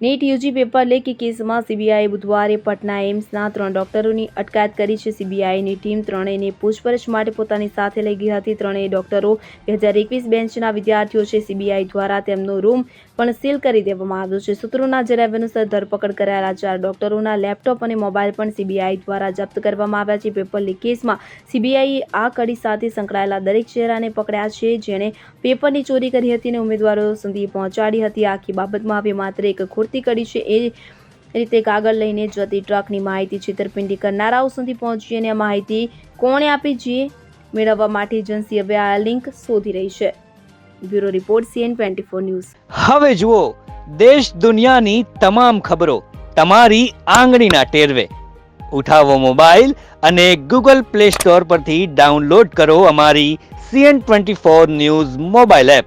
NEET UG paper leak કેસમાં CBI બુધવારે પટના એમ્સના ત્રણ ડોક્ટરોની અટકાયત કરી છે. સીબીઆઈની ટીમ ત્રણેયને પૂછપરછ માટે પોતાની સાથે લઈ ગઈ હતી. ત્રણેય ડોક્ટરો બે હજાર એકવીસ બેન્ચના વિદ્યાર્થીઓ છે. સીબીઆઈ દ્વારા તેમનો રૂમ પણ સીલ કરી દેવામાં આવ્યો છે. સૂત્રોના જણાવ્યા અનુસાર ધરપકડ કરાયેલા ચાર ડોક્ટરોના લેપટોપ અને મોબાઈલ પણ સીબીઆઈ દ્વારા જપ્ત કરવામાં આવ્યા છે. પેપર લીક કેસમાં સીબીઆઈએ આ કડી સાથે સંકળાયેલા દરેક ચહેરાને પકડ્યા છે. જેણે પેપરની ચોરી કરી હતી અને ઉમેદવારો સુધી પહોંચાડી હતી. આખી બાબતમાં હવે માત્ર એક ખોટી કડી છે. એ રીતે કાગળ લઈને જતી ટ્રકની માહિતી છેતરપિંડી કરનારાઓ સુધી પહોંચી અને આ માહિતી કોણે આપી જે મેળવવા માટે એજન્સી હવે આ લિંક શોધી રહી છે. Bureau report CN twenty four news. હવે જુઓ, દેશ દુનિયાની તમામ ખબરો તમારી આંગળીના ટેરવે. ઉઠાવો મોબાઈલ અને ગૂગલ પ્લે સ્ટોર પરથી ડાઉનલોડ કરો અમારી CN twenty four news mobile app.